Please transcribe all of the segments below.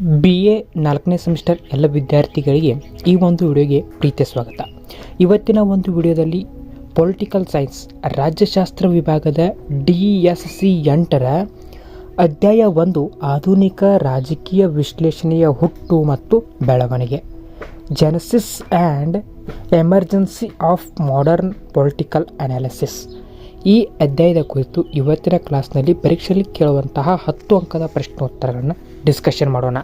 B A ನಾಲ್ಕನೇ semester ಎಲ್ಲ ವಿದ್ಯಾರ್ಥಿಗಳಿಗೆ ಈ ಒಂದು ವಿಡಿಯೋಗೆ ಪ್ರೀತಿಯ ಸ್ವಾಗತ. ಇವತ್ತಿನ ಒಂದು ವಿಡಿಯೋದಲ್ಲಿ ಪೊಲಿಟಿಕಲ್ ಸೈನ್ಸ್ ರಾಜ್ಯಶಾಸ್ತ್ರ ವಿಭಾಗದ ಡಿ ಎಸ್ ಸಿ ಎಂಟರ ಅಧ್ಯಾಯ ಒಂದು ಆಧುನಿಕ ರಾಜಕೀಯ ವಿಶ್ಲೇಷಣೆಯ ಹುಟ್ಟು ಮತ್ತು ಬೆಳವಣಿಗೆ. Genesis and emergence of modern political analysis ಈ ಅಧ್ಯಾಯದ ಕುರಿತು ಇವತ್ತಿನ ಕ್ಲಾಸ್ನಲ್ಲಿ ಪರೀಕ್ಷೆಯಲ್ಲಿ ಕೇಳುವಂತಹ ಹತ್ತು ಅಂಕದ ಪ್ರಶ್ನೋತ್ತರಗಳನ್ನು ಡಿಸ್ಕಷನ್ ಮಾಡೋಣ.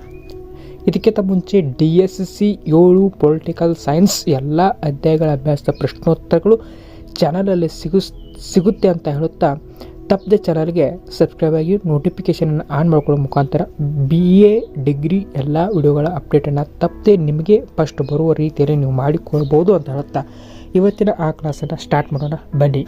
ಇದಕ್ಕಿಂತ ಮುಂಚೆ ಡಿ ಎಸ್ ಸಿ ಏಳು ಪೊಲಿಟಿಕಲ್ ಸೈನ್ಸ್ ಎಲ್ಲ ಅಧ್ಯಾಯಗಳ ಅಭ್ಯಾಸದ ಪ್ರಶ್ನೋತ್ತರಗಳು ಚಾನಲಲ್ಲಿ ಸಿಗು, ಸಿಗುತ್ತೆ ಅಂತ ಹೇಳುತ್ತಾ ತಪ್ಪದೆ ಚಾನಲ್ಗೆ ಸಬ್ಸ್ಕ್ರೈಬ್ ಆಗಿ ನೋಟಿಫಿಕೇಷನನ್ನು ಆನ್ ಮಾಡ್ಕೊಳ್ಳೋ ಮುಖಾಂತರ ಬಿ ಎ ಡಿಗ್ರಿ ಎಲ್ಲ ವಿಡಿಯೋಗಳ ಅಪ್ಡೇಟನ್ನು ತಪ್ಪದೆ ನಿಮಗೆ ಫಸ್ಟ್ ಬರುವ ರೀತಿಯಲ್ಲಿ ನೀವು ಮಾಡಿಕೊಳ್ಬೋದು ಅಂತ ಹೇಳುತ್ತಾ. ಇವತ್ತಿನ ಆ ಕ್ಲಾಸನ್ನು ಸ್ಟಾರ್ಟ್ ಮಾಡೋಣ. ಬನ್ನಿ.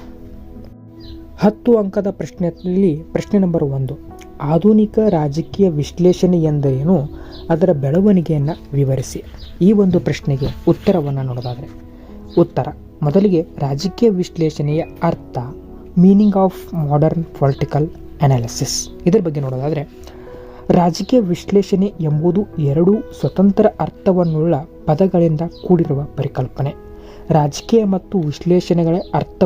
ಹತ್ತು ಅಂಕದ ಪ್ರಶ್ನೆಯಲ್ಲಿ ಪ್ರಶ್ನೆ ನಂಬರ್ ಒಂದು. ಆಧುನಿಕ ರಾಜಕೀಯ ವಿಶ್ಲೇಷಣೆ ಎಂದರೇನು? ಅದರ ಬೆಳವಣಿಗೆಯನ್ನು ವಿವರಿಸಿ. ಈ ಒಂದು ಪ್ರಶ್ನೆಗೆ ಉತ್ತರವನ್ನು ನೋಡೋದಾದರೆ. ಉತ್ತರ. ಮೊದಲಿಗೆ ರಾಜಕೀಯ ವಿಶ್ಲೇಷಣೆಯ ಅರ್ಥ, meaning of modern political analysis. ಇದರ ಬಗ್ಗೆ ನೋಡೋದಾದರೆ, ರಾಜಕೀಯ ವಿಶ್ಲೇಷಣೆ ಎಂಬುದು ಎರಡು ಸ್ವತಂತ್ರ ಅರ್ಥವನ್ನುಳ್ಳ ಪದಗಳಿಂದ ಕೂಡಿರುವ ಪರಿಕಲ್ಪನೆ. ರಾಜಕೀಯ ಮತ್ತು ವಿಶ್ಲೇಷಣೆಗಳ ಅರ್ಥ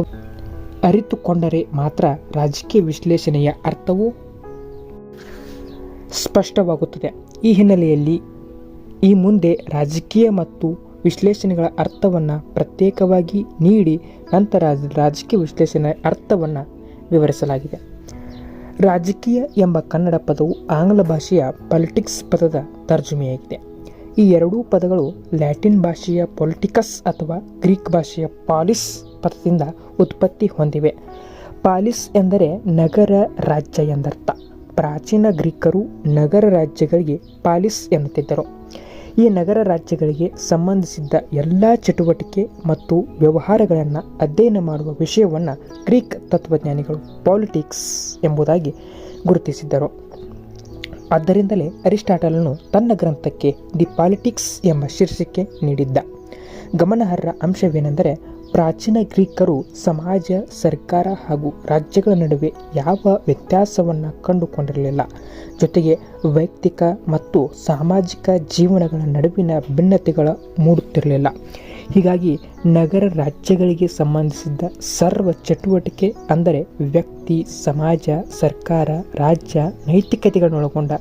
ಅರಿತುಕೊಂಡರೆ ಮಾತ್ರ ರಾಜಕೀಯ ವಿಶ್ಲೇಷಣೆಯ ಅರ್ಥವು ಸ್ಪಷ್ಟವಾಗುತ್ತದೆ. ಈ ಹಿನ್ನೆಲೆಯಲ್ಲಿ ಈ ಮುಂದೆ ರಾಜಕೀಯ ಮತ್ತು ವಿಶ್ಲೇಷಣೆಗಳ ಅರ್ಥವನ್ನು ಪ್ರತ್ಯೇಕವಾಗಿ ನೀಡಿ ನಂತರ ರಾಜಕೀಯ ವಿಶ್ಲೇಷಣೆಯ ಅರ್ಥವನ್ನು ವಿವರಿಸಲಾಗಿದೆ. ರಾಜಕೀಯ ಎಂಬ ಕನ್ನಡ ಪದವು ಆಂಗ್ಲ ಭಾಷೆಯ ಪೊಲಿಟಿಕ್ಸ್ ಪದದ ತರ್ಜುಮೆಯಾಗಿದೆ. ಈ ಎರಡೂ ಪದಗಳು ಲ್ಯಾಟಿನ್ ಭಾಷೆಯ ಪೊಲಿಟಿಕಸ್ ಅಥವಾ ಗ್ರೀಕ್ ಭಾಷೆಯ ಪಾಲಿಸ್ ಪದದಿಂದ ಉತ್ಪತ್ತಿ ಹೊಂದಿವೆ. ಪಾಲಿಸ್ ಎಂದರೆ ನಗರ ರಾಜ್ಯ ಎಂದರ್ಥ. ಪ್ರಾಚೀನ ಗ್ರೀಕರು ನಗರ ರಾಜ್ಯಗಳಿಗೆ ಪಾಲಿಸ್ ಎನ್ನುತ್ತಿದ್ದರು. ಈ ನಗರ ರಾಜ್ಯಗಳಿಗೆ ಸಂಬಂಧಿಸಿದ್ದ ಎಲ್ಲ ಚಟುವಟಿಕೆ ಮತ್ತು ವ್ಯವಹಾರಗಳನ್ನು ಅಧ್ಯಯನ ಮಾಡುವ ವಿಷಯವನ್ನು ಗ್ರೀಕ್ ತತ್ವಜ್ಞಾನಿಗಳು ಪಾಲಿಟಿಕ್ಸ್ ಎಂಬುದಾಗಿ ಗುರುತಿಸಿದ್ದರು. ಆದ್ದರಿಂದಲೇ ಅರಿಸ್ಟಾಟಲನು ತನ್ನ ಗ್ರಂಥಕ್ಕೆ ದಿ ಪಾಲಿಟಿಕ್ಸ್ ಎಂಬ ಶೀರ್ಷಿಕೆ ನೀಡಿದ್ದ. ಗಮನಾರ್ಹ ಅಂಶವೇನೆಂದರೆ ಪ್ರಾಚೀನ ಗ್ರೀಕರು ಸಮಾಜ, ಸರ್ಕಾರ ಹಾಗೂ ರಾಜ್ಯಗಳ ನಡುವೆ ಯಾವ ವ್ಯತ್ಯಾಸವನ್ನು ಕಂಡುಕೊಂಡಿರಲಿಲ್ಲ. ಜೊತೆಗೆ ವೈಯಕ್ತಿಕ ಮತ್ತು ಸಾಮಾಜಿಕ ಜೀವನಗಳ ನಡುವಿನ ಭಿನ್ನತೆಗಳ ಮೂಡುತ್ತಿರಲಿಲ್ಲ. ಹೀಗಾಗಿ ನಗರ ರಾಜ್ಯಗಳಿಗೆ ಸಂಬಂಧಿಸಿದ ಸರ್ವ ಚಟುವಟಿಕೆ ಅಂದರೆ ವ್ಯಕ್ತಿ, ಸಮಾಜ, ಸರ್ಕಾರ, ರಾಜ್ಯ, ನೈತಿಕತೆಗಳನ್ನೊಳಗೊಂಡ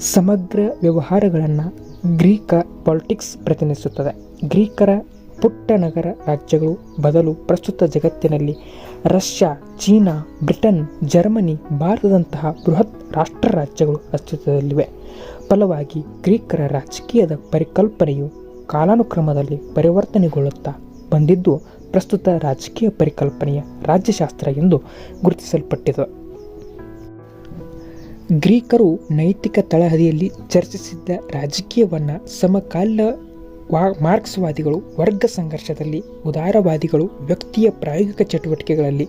ಸಮಗ್ರ ವ್ಯವಹಾರಗಳನ್ನು ಗ್ರೀಕ ಪಾಲಿಟಿಕ್ಸ್ ಪ್ರತಿನಿಧಿಸುತ್ತದೆ. ಗ್ರೀಕರ ಪುಟ್ಟ ನಗರ ರಾಜ್ಯಗಳು ಬದಲು ಪ್ರಸ್ತುತ ಜಗತ್ತಿನಲ್ಲಿ ರಷ್ಯಾ, ಚೀನಾ, ಬ್ರಿಟನ್, ಜರ್ಮನಿ, ಭಾರತದಂತಹ ಬೃಹತ್ ರಾಷ್ಟ್ರ ರಾಜ್ಯಗಳು ಅಸ್ತಿತ್ವದಲ್ಲಿವೆ. ಫಲವಾಗಿ ಗ್ರೀಕರ ರಾಜಕೀಯದ ಪರಿಕಲ್ಪನೆಯು ಕಾಲಾನುಕ್ರಮದಲ್ಲಿ ಪರಿವರ್ತನೆಗೊಳ್ಳುತ್ತಾ ಬಂದಿದ್ದು, ಪ್ರಸ್ತುತ ರಾಜಕೀಯ ಪರಿಕಲ್ಪನೆಯ ರಾಜ್ಯಶಾಸ್ತ್ರ ಎಂದು ಗುರುತಿಸಲ್ಪಟ್ಟಿದೆ. ಗ್ರೀಕರು ನೈತಿಕ ತಳಹದಿಯಲ್ಲಿ ಚರ್ಚಿಸಿದ್ದ ರಾಜಕೀಯವನ್ನು ಸಮಕಾಲ ವಾ ಮಾರ್ಕ್ಸ್ವಾದಿಗಳು ವರ್ಗ ಸಂಘರ್ಷದಲ್ಲಿ ಉದಾರವಾದಿಗಳು ವ್ಯಕ್ತಿಯ ಪ್ರಾಯೋಗಿಕ ಚಟುವಟಿಕೆಗಳಲ್ಲಿ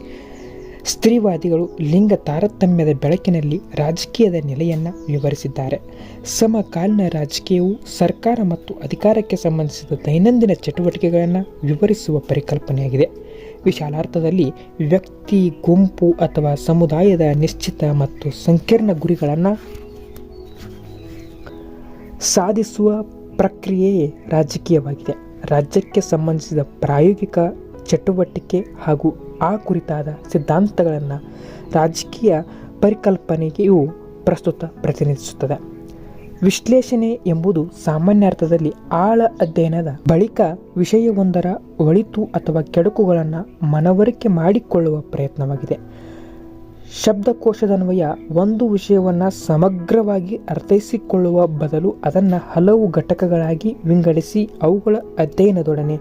ಸ್ತ್ರೀವಾದಿಗಳು ಲಿಂಗ ತಾರತಮ್ಯದ ಬೆಳಕಿನಲ್ಲಿ ರಾಜಕೀಯದ ನೆಲೆಯನ್ನು ವಿವರಿಸಿದ್ದಾರೆ. ಸಮಕಾಲೀನ ರಾಜಕೀಯವು ಸರ್ಕಾರ ಮತ್ತು ಅಧಿಕಾರಕ್ಕೆ ಸಂಬಂಧಿಸಿದ ದೈನಂದಿನ ಚಟುವಟಿಕೆಗಳನ್ನು ವಿವರಿಸುವ ಪರಿಕಲ್ಪನೆಯಾಗಿದೆ. ವಿಶಾಲಾರ್ಥದಲ್ಲಿ ವ್ಯಕ್ತಿ, ಗುಂಪು ಅಥವಾ ಸಮುದಾಯದ ನಿಶ್ಚಿತ ಮತ್ತು ಸಂಕೀರ್ಣ ಗುರಿಗಳನ್ನು ಸಾಧಿಸುವ ಪ್ರಕ್ರಿಯೆಯೇ ರಾಜಕೀಯವಾಗಿದೆ. ರಾಜ್ಯಕ್ಕೆ ಸಂಬಂಧಿಸಿದ ಪ್ರಾಯೋಗಿಕ ಚಟುವಟಿಕೆ ಹಾಗೂ ಆ ಕುರಿತಾದ ಸಿದ್ಧಾಂತಗಳನ್ನು ರಾಜಕೀಯ ಪರಿಕಲ್ಪನೆಯು ಪ್ರಸ್ತುತ ಪ್ರತಿನಿಧಿಸುತ್ತದೆ. ವಿಶ್ಲೇಷಣೆ ಎಂಬುದು ಸಾಮಾನ್ಯ ಅರ್ಥದಲ್ಲಿ ಆಳ ಅಧ್ಯಯನದ ಬಳಿಕ ವಿಷಯವೊಂದರ ಒಳಿತು ಅಥವಾ ಕೆಡುಕುಗಳನ್ನು ಮನವರಿಕೆ ಮಾಡಿಕೊಳ್ಳುವ ಪ್ರಯತ್ನವಾಗಿದೆ. ಶಬ್ದಕೋಶದನ್ವಯ ಒಂದು ವಿಷಯವನ್ನು ಸಮಗ್ರವಾಗಿ ಅರ್ಥೈಸಿಕೊಳ್ಳುವ ಬದಲು ಅದನ್ನು ಹಲವು ಘಟಕಗಳಾಗಿ ವಿಂಗಡಿಸಿ ಅವುಗಳ ಅಧ್ಯಯನದೊಡನೆ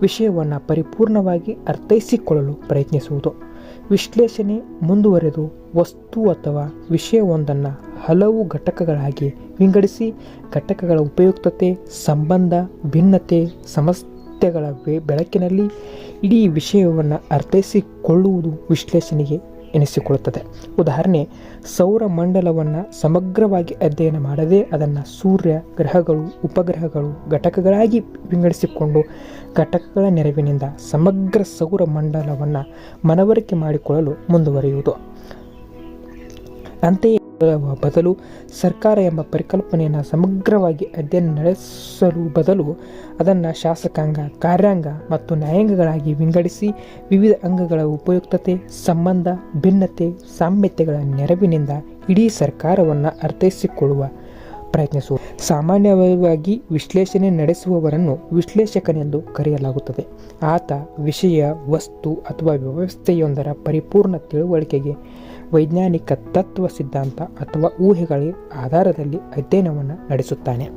ವಿಷಯವನ್ನು ಪರಿಪೂರ್ಣವಾಗಿ ಅರ್ಥೈಸಿಕೊಳ್ಳಲು ಪ್ರಯತ್ನಿಸುವುದು. ವಿಶ್ಲೇಷಣೆ ಮುಂದುವರೆದು ವಸ್ತು ಅಥವಾ ವಿಷಯವೊಂದನ್ನು ಹಲವು ಘಟಕಗಳಾಗಿ ವಿಂಗಡಿಸಿ ಘಟಕಗಳ ಉಪಯುಕ್ತತೆ, ಸಂಬಂಧ, ಭಿನ್ನತೆ, ಸಮಸ್ಯೆಗಳ ಬೆಳಕಿನಲ್ಲಿ ಇಡೀ ವಿಷಯವನ್ನು ಅರ್ಥೈಸಿಕೊಳ್ಳುವುದು ವಿಶ್ಲೇಷಣೆಗೆ ಎನಿಸಿಕೊಳ್ಳುತ್ತದೆ. ಉದಾಹರಣೆ, ಸೌರಮಂಡಲವನ್ನು ಸಮಗ್ರವಾಗಿ ಅಧ್ಯಯನ ಮಾಡದೆ ಅದನ್ನು ಸೂರ್ಯ ಗ್ರಹಗಳು, ಉಪಗ್ರಹಗಳು, ಘಟಕಗಳಾಗಿ ವಿಂಗಡಿಸಿಕೊಂಡು ಘಟಕಗಳ ನೆರವಿನಿಂದ ಸಮಗ್ರ ಸೌರಮಂಡಲವನ್ನು ಮನವರಿಕೆ ಮಾಡಿಕೊಳ್ಳಲು ಮುಂದುವರಿಯುವುದು. ಅಂತೆಯೇ ಬದಲು ಸರ್ಕಾರ ಎಂಬ ಪರಿಕಲ್ಪನೆಯನ್ನು ಸಮಗ್ರವಾಗಿ ಅಧ್ಯಯನ ನಡೆಸಲು ಬದಲು ಅದನ್ನು ಶಾಸಕಾಂಗ, ಕಾರ್ಯಾಂಗ ಮತ್ತು ನ್ಯಾಯಾಂಗಗಳಾಗಿ ವಿಂಗಡಿಸಿ ವಿವಿಧ ಅಂಗಗಳ ಉಪಯುಕ್ತತೆ, ಸಂಬಂಧ, ಭಿನ್ನತೆ, ಸಾಮ್ಯತೆಗಳ ನೆರವಿನಿಂದ ಇಡೀ ಸರ್ಕಾರವನ್ನು ಅರ್ಥೈಸಿಕೊಳ್ಳುವ ಪ್ರಯತ್ನಿಸುವ ಸಾಮಾನ್ಯವಾಗಿ ವಿಶ್ಲೇಷಣೆ ನಡೆಸುವವರನ್ನು ವಿಶ್ಲೇಷಕನೆಂದು ಕರೆಯಲಾಗುತ್ತದೆ. ಆತ ವಿಷಯ, ವಸ್ತು ಅಥವಾ ವ್ಯವಸ್ಥೆಯೊಂದರ ಪರಿಪೂರ್ಣ ತಿಳುವಳಿಕೆಗೆ ವೈಜ್ಞಾನಿಕ ತತ್ವ ಸಿದ್ಧಾಂತ ಅಥವಾ ಊಹೆಗಳ ಆಧಾರದಲ್ಲಿ ಅಧ್ಯಯನವನ್ನು ನಡೆಸುತ್ತಾನೆ.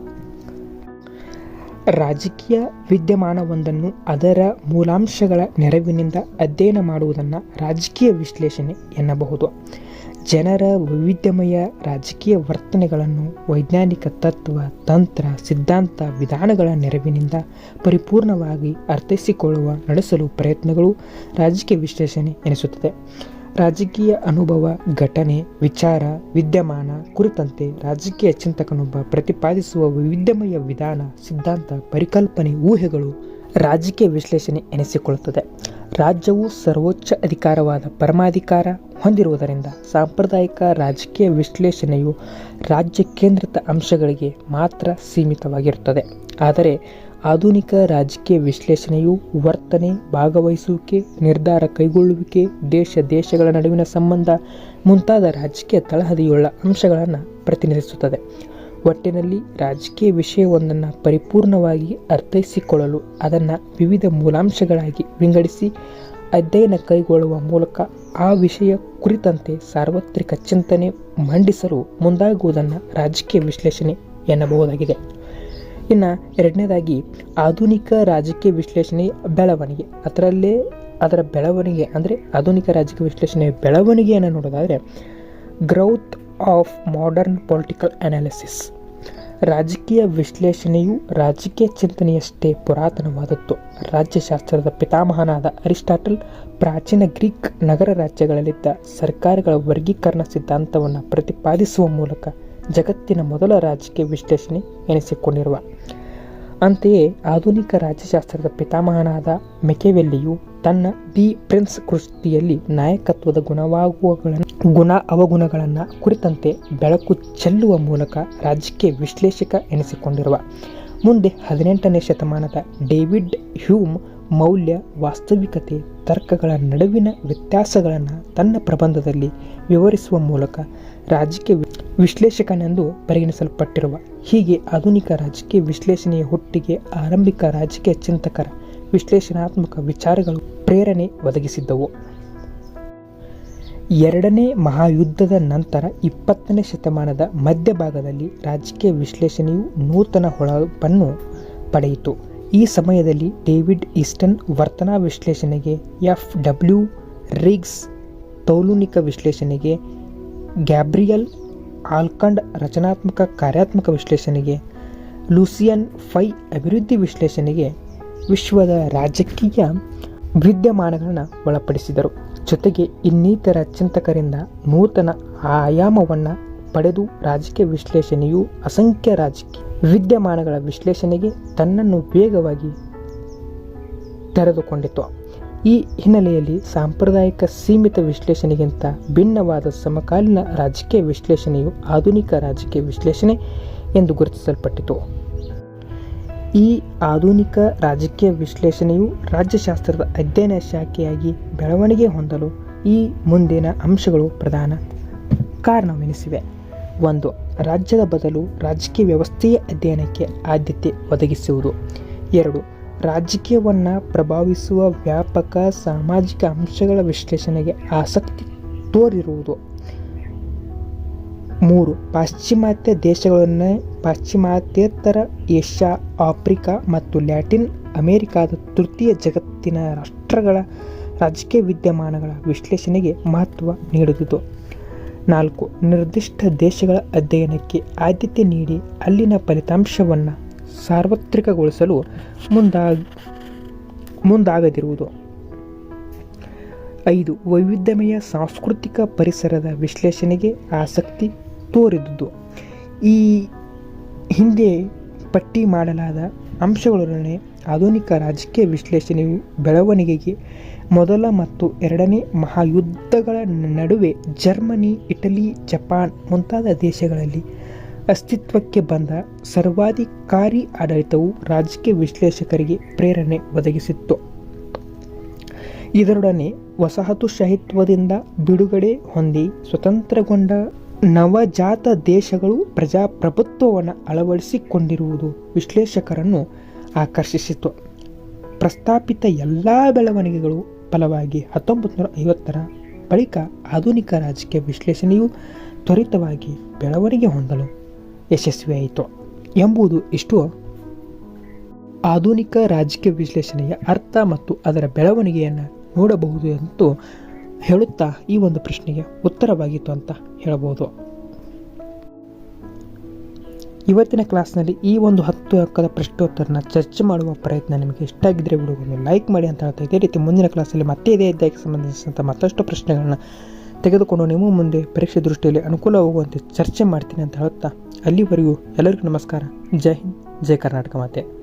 ರಾಜಕೀಯ ವಿದ್ಯಮಾನವೊಂದನ್ನು ಅದರ ಮೂಲಾಂಶಗಳ ನೆರವಿನಿಂದ ಅಧ್ಯಯನ ಮಾಡುವುದನ್ನು ರಾಜಕೀಯ ವಿಶ್ಲೇಷಣೆ ಎನ್ನಬಹುದು. ಜನರ ವೈವಿಧ್ಯಮಯ ರಾಜಕೀಯ ವರ್ತನೆಗಳನ್ನು ವೈಜ್ಞಾನಿಕ ತತ್ವ, ತಂತ್ರ, ಸಿದ್ಧಾಂತ, ವಿಧಾನಗಳ ನೆರವಿನಿಂದ ಪರಿಪೂರ್ಣವಾಗಿ ಅರ್ಥೈಸಿಕೊಳ್ಳುವ ನಡೆಸಲು ಪ್ರಯತ್ನಗಳು ರಾಜಕೀಯ ವಿಶ್ಲೇಷಣೆ ಎನಿಸುತ್ತದೆ. ರಾಜಕೀಯ ಅನುಭವ, ಘಟನೆ, ವಿಚಾರ, ವಿದ್ಯಮಾನ ಕುರಿತಂತೆ ರಾಜಕೀಯ ಚಿಂತಕನೊಬ್ಬ ಪ್ರತಿಪಾದಿಸುವ ವೈವಿಧ್ಯಮಯ ವಿಧಾನ, ಸಿದ್ಧಾಂತ, ಪರಿಕಲ್ಪನೆ, ಊಹೆಗಳು ರಾಜಕೀಯ ವಿಶ್ಲೇಷಣೆ ಎನಿಸಿಕೊಳ್ಳುತ್ತದೆ. ರಾಜ್ಯವು ಸರ್ವೋಚ್ಚ ಅಧಿಕಾರವಾದ ಪರಮಾಧಿಕಾರ ಹೊಂದಿರುವುದರಿಂದ ಸಾಂಪ್ರದಾಯಿಕ ರಾಜಕೀಯ ವಿಶ್ಲೇಷಣೆಯು ರಾಜ್ಯ ಕೇಂದ್ರಿತ ಅಂಶಗಳಿಗೆ ಮಾತ್ರ ಸೀಮಿತವಾಗಿರುತ್ತದೆ. ಆದರೆ ಆಧುನಿಕ ರಾಜಕೀಯ ವಿಶ್ಲೇಷಣೆಯು ವರ್ತನೆ ಭಾಗವಹಿಸುವಿಕೆ, ನಿರ್ಧಾರ ಕೈಗೊಳ್ಳುವಿಕೆ, ದೇಶ ದೇಶಗಳ ನಡುವಿನ ಸಂಬಂಧ ಮುಂತಾದ ರಾಜಕೀಯ ತಳಹದಿಯುಳ್ಳ ಅಂಶಗಳನ್ನು ಪ್ರತಿನಿಧಿಸುತ್ತದೆ. ಒಟ್ಟಿನಲ್ಲಿ ರಾಜಕೀಯ ವಿಷಯವೊಂದನ್ನು ಪರಿಪೂರ್ಣವಾಗಿ ಅರ್ಥೈಸಿಕೊಳ್ಳಲು ಅದನ್ನು ವಿವಿಧ ಮೂಲಾಂಶಗಳಾಗಿ ವಿಂಗಡಿಸಿ ಅಧ್ಯಯನ ಕೈಗೊಳ್ಳುವ ಮೂಲಕ ಆ ವಿಷಯ ಕುರಿತಂತೆ ಸಾರ್ವತ್ರಿಕ ಚಿಂತನೆ ಮಂಡಿಸಲು ಮುಂದಾಗುವುದನ್ನು ರಾಜಕೀಯ ವಿಶ್ಲೇಷಣೆ ಎನ್ನಬಹುದಾಗಿದೆ. ಇನ್ನು ಎರಡನೇದಾಗಿ ಆಧುನಿಕ ರಾಜಕೀಯ ವಿಶ್ಲೇಷಣೆ ಬೆಳವಣಿಗೆ. ಅದರಲ್ಲೇ ಅದರ ಬೆಳವಣಿಗೆ ಅಂದರೆ ಆಧುನಿಕ ರಾಜಕೀಯ ವಿಶ್ಲೇಷಣೆ ಬೆಳವಣಿಗೆಯನ್ನು ನೋಡೋದಾದರೆ growth of modern political analysis ರಾಜಕೀಯ ವಿಶ್ಲೇಷಣೆಯು ರಾಜಕೀಯ ಚಿಂತನೆಯಷ್ಟೇ ಪುರಾತನವಾದದ್ದು. ರಾಜ್ಯಶಾಸ್ತ್ರದ ಪಿತಾಮಹನಾದ ಅರಿಸ್ಟಾಟಲ್ ಪ್ರಾಚೀನ ಗ್ರೀಕ್ ನಗರ ರಾಜ್ಯಗಳಲ್ಲಿದ್ದ ಸರ್ಕಾರಗಳ ವರ್ಗೀಕರಣ ಸಿದ್ಧಾಂತವನ್ನು ಪ್ರತಿಪಾದಿಸುವ ಮೂಲಕ ಜಗತ್ತಿನ ಮೊದಲ ರಾಜಕೀಯ ವಿಶ್ಲೇಷಣೆ ಎನಿಸಿಕೊಂಡಿರುವ. ಅಂತೆಯೇ ಆಧುನಿಕ ರಾಜ್ಯಶಾಸ್ತ್ರದ ಪಿತಾಮಹನಾದ ಮೆಕೆವೆಲ್ಲಿಯು ತನ್ನ ದಿ ಪ್ರಿನ್ಸ್ ಕೃತಿಯಲ್ಲಿ ನಾಯಕತ್ವದ ಗುಣವಾಗುವಗಳನ್ನು, ಗುಣ ಅವಗುಣಗಳನ್ನು ಕುರಿತಂತೆ ಬೆಳಕು ಚೆಲ್ಲುವ ಮೂಲಕ ರಾಜಕೀಯ ವಿಶ್ಲೇಷಕ ಎನಿಸಿಕೊಂಡಿರುವ. ಮುಂದೆ ಹದಿನೆಂಟನೇ ಶತಮಾನದ ಡೇವಿಡ್ ಹ್ಯೂಮ್ ಮೌಲ್ಯ, ವಾಸ್ತವಿಕತೆ, ತರ್ಕಗಳ ನಡುವಿನ ವ್ಯತ್ಯಾಸಗಳನ್ನು ತನ್ನ ಪ್ರಬಂಧದಲ್ಲಿ ವಿವರಿಸುವ ಮೂಲಕ ರಾಜಕೀಯ ವಿಶ್ಲೇಷಕನೆಂದು ಪರಿಗಣಿಸಲ್ಪಟ್ಟಿರುವ ಹೀಗೆ ಆಧುನಿಕ ರಾಜಕೀಯ ವಿಶ್ಲೇಷಣೆಯ ಹುಟ್ಟಿಗೆ ಆರಂಭಿಕ ರಾಜಕೀಯ ಚಿಂತಕರ ವಿಶ್ಲೇಷಣಾತ್ಮಕ ವಿಚಾರಗಳು ಪ್ರೇರಣೆ ಒದಗಿಸಿದ್ದವು. ಎರಡನೇ ಮಹಾಯುದ್ಧದ ನಂತರ ಇಪ್ಪತ್ತನೇ ಶತಮಾನದ ಮಧ್ಯಭಾಗದಲ್ಲಿ ರಾಜಕೀಯ ವಿಶ್ಲೇಷಣೆಯು ನೂತನ ಹೊಳಪನ್ನು ಪಡೆಯಿತು. ಈ ಸಮಯದಲ್ಲಿ ಡೇವಿಡ್ ಈಸ್ಟನ್ ವರ್ತನಾ ವಿಶ್ಲೇಷಣೆಗೆ ಎಫ್ ಡಬ್ಲ್ಯೂ ರಿಗ್ಸ್ ತೌಲುನಿಕ ವಿಶ್ಲೇಷಣೆಗೆ ಗ್ಯಾಬ್ರಿಯಲ್ ಆಲ್ಕಂಡ್ ರಚನಾತ್ಮಕ ಕಾರ್ಯಾತ್ಮಕ ವಿಶ್ಲೇಷಣೆಗೆ ಲೂಸಿಯನ್ ಫೈ ಅಭಿವೃದ್ಧಿ ವಿಶ್ಲೇಷಣೆಗೆ ವಿಶ್ವದ ರಾಜಕೀಯ ವಿದ್ಯಮಾನಗಳನ್ನು ಒಳಪಡಿಸಿದರು. ಜೊತೆಗೆ ಇನ್ನಿತರ ಚಿಂತಕರಿಂದ ನೂತನ ಆಯಾಮವನ್ನು ಪಡೆದು ರಾಜಕೀಯ ವಿಶ್ಲೇಷಣೆಯು ಅಸಂಖ್ಯ ರಾಜಕೀಯ ವಿದ್ಯಮಾನಗಳ ವಿಶ್ಲೇಷಣೆಗೆ ತನ್ನನ್ನು ವೇಗವಾಗಿ ತೆರೆದುಕೊಂಡಿತು. ಈ ಹಿನ್ನೆಲೆಯಲ್ಲಿ ಸಾಂಪ್ರದಾಯಿಕ ಸೀಮಿತ ವಿಶ್ಲೇಷಣೆಗಿಂತ ಭಿನ್ನವಾದ ಸಮಕಾಲೀನ ರಾಜಕೀಯ ವಿಶ್ಲೇಷಣೆಯು ಆಧುನಿಕ ರಾಜಕೀಯ ವಿಶ್ಲೇಷಣೆ ಎಂದು ಗುರುತಿಸಲ್ಪಟ್ಟಿತು. ಈ ಆಧುನಿಕ ರಾಜಕೀಯ ವಿಶ್ಲೇಷಣೆಯು ರಾಜ್ಯಶಾಸ್ತ್ರದ ಅಧ್ಯಯನ ಶಾಖೆಯಾಗಿ ಬೆಳವಣಿಗೆ ಹೊಂದಲು ಈ ಮುಂದಿನ ಅಂಶಗಳು ಪ್ರಧಾನ ಕಾರಣವೆನಿಸಿವೆ. ಒಂದು ರಾಜ್ಯದ ಬದಲು ರಾಜಕೀಯ ವ್ಯವಸ್ಥೆಯ ಅಧ್ಯಯನಕ್ಕೆ ಆದ್ಯತೆ ಒದಗಿಸುವುದು. ಎರಡು, ರಾಜಕೀಯವನ್ನು ಪ್ರಭಾವಿಸುವ ವ್ಯಾಪಕ ಸಾಮಾಜಿಕ ಅಂಶಗಳ ವಿಶ್ಲೇಷಣೆಗೆ ಆಸಕ್ತಿ ತೋರಿರುವುದು. ಮೂರು, ಪಾಶ್ಚಿಮಾತ್ಯ ದೇಶಗಳನ್ನೇ ಪಾಶ್ಚಿಮಾತ್ಯೇತರ ಏಷ್ಯಾ, ಆಫ್ರಿಕಾ ಮತ್ತು ಲ್ಯಾಟಿನ್ ಅಮೆರಿಕಾದ ತೃತೀಯ ಜಗತ್ತಿನ ರಾಷ್ಟ್ರಗಳ ರಾಜಕೀಯ ವಿದ್ಯಮಾನಗಳ ವಿಶ್ಲೇಷಣೆಗೆ ಮಹತ್ವ ನೀಡುವುದು. ನಾಲ್ಕು ನಿರ್ದಿಷ್ಟ ದೇಶಗಳ ಅಧ್ಯಯನಕ್ಕೆ ಆದ್ಯತೆ ನೀಡಿ ಅಲ್ಲಿನ ಫಲಿತಾಂಶವನ್ನು ಸಾರ್ವತ್ರಿಕಗೊಳಿಸಲು ಮುಂದಾಗ ಮುಂದಾಗದಿರುವುದು. ಐದು ವೈವಿಧ್ಯಮಯ ಸಾಂಸ್ಕೃತಿಕ ಪರಿಸರದ ವಿಶ್ಲೇಷಣೆಗೆ ಆಸಕ್ತಿ ತೋರಿದುದು. ಈ ಹಿಂದೆ ಪಟ್ಟಿ ಮಾಡಲಾದ ಅಂಶಗಳೊಡನೆ ಆಧುನಿಕ ರಾಜಕೀಯ ವಿಶ್ಲೇಷಣೆಯು ಬೆಳವಣಿಗೆಗೆ ಮೊದಲ ಮತ್ತು ಎರಡನೇ ಮಹಾಯುದ್ಧಗಳ ನಡುವೆ ಜರ್ಮನಿ, ಇಟಲಿ, ಜಪಾನ್ ಮುಂತಾದ ದೇಶಗಳಲ್ಲಿ ಅಸ್ತಿತ್ವಕ್ಕೆ ಬಂದ ಸರ್ವಾಧಿಕಾರಿ ಆಡಳಿತವು ರಾಜಕೀಯ ವಿಶ್ಲೇಷಕರಿಗೆ ಪ್ರೇರಣೆ ಒದಗಿಸಿತ್ತು. ಇದರೊಡನೆ ವಸಾಹತುಶಾಹಿತ್ವದಿಂದ ಬಿಡುಗಡೆ ಹೊಂದಿ ಸ್ವತಂತ್ರಗೊಂಡ ನವಜಾತ ದೇಶಗಳು ಪ್ರಜಾಪ್ರಭುತ್ವವನ್ನು ಅಳವಡಿಸಿಕೊಂಡಿರುವುದು ವಿಶ್ಲೇಷಕರನ್ನು ಆಕರ್ಷಿಸಿತು. ಪ್ರಸ್ತಾಪಿತ ಎಲ್ಲ ಬೆಳವಣಿಗೆಗಳು ಫಲವಾಗಿ ಹತ್ತೊಂಬತ್ತು ನೂರ ಐವತ್ತರ ಬಳಿಕ ಆಧುನಿಕ ರಾಜಕೀಯ ವಿಶ್ಲೇಷಣೆಯು ತ್ವರಿತವಾಗಿ ಬೆಳವಣಿಗೆ ಹೊಂದಲು ಯಶಸ್ವಿಯಾಯಿತು ಎಂಬುದು ಇಷ್ಟು. ಆಧುನಿಕ ರಾಜಕೀಯ ವಿಶ್ಲೇಷಣೆಯ ಅರ್ಥ ಮತ್ತು ಅದರ ಬೆಳವಣಿಗೆಯನ್ನು ನೋಡಬಹುದು ಎಂದು ಹೇಳುತ್ತಾ ಈ ಒಂದು ಪ್ರಶ್ನೆಗೆ ಉತ್ತರವಾಗಿತ್ತು ಅಂತ ಹೇಳಬಹುದು. ಇವತ್ತಿನ ಕ್ಲಾಸ್ನಲ್ಲಿ ಈ ಒಂದು ಹತ್ತು ಅಂಕದ ಪ್ರಶ್ನೋತ್ತರನ ಚರ್ಚೆ ಮಾಡುವ ಪ್ರಯತ್ನ ನಿಮಗೆ ಇಷ್ಟ ಆಗಿದ್ದರೆ ವಿಡಿಯೋವನ್ನು ಲೈಕ್ ಮಾಡಿ ಅಂತ ಹೇಳ್ತಾ ಇದೇ ರೀತಿ ಮುಂದಿನ ಕ್ಲಾಸಲ್ಲಿ ಮತ್ತೆ ಇದೇ ಅಧ್ಯಾಯಕ್ಕೆ ಸಂಬಂಧಿಸಿದಂಥ ಮತ್ತಷ್ಟು ಪ್ರಶ್ನೆಗಳನ್ನು ತೆಗೆದುಕೊಂಡು ನಿಮ್ಮ ಮುಂದೆ ಪರೀಕ್ಷೆ ದೃಷ್ಟಿಯಲ್ಲಿ ಅನುಕೂಲವಾಗುವಂತೆ ಚರ್ಚೆ ಮಾಡ್ತೀನಿ ಅಂತ ಹೇಳುತ್ತಾ ಅಲ್ಲಿವರೆಗೂ ಎಲ್ಲರಿಗೂ ನಮಸ್ಕಾರ. ಜೈ ಹಿಂದ್, ಜೈ ಕರ್ನಾಟಕ ಮಾತೆ.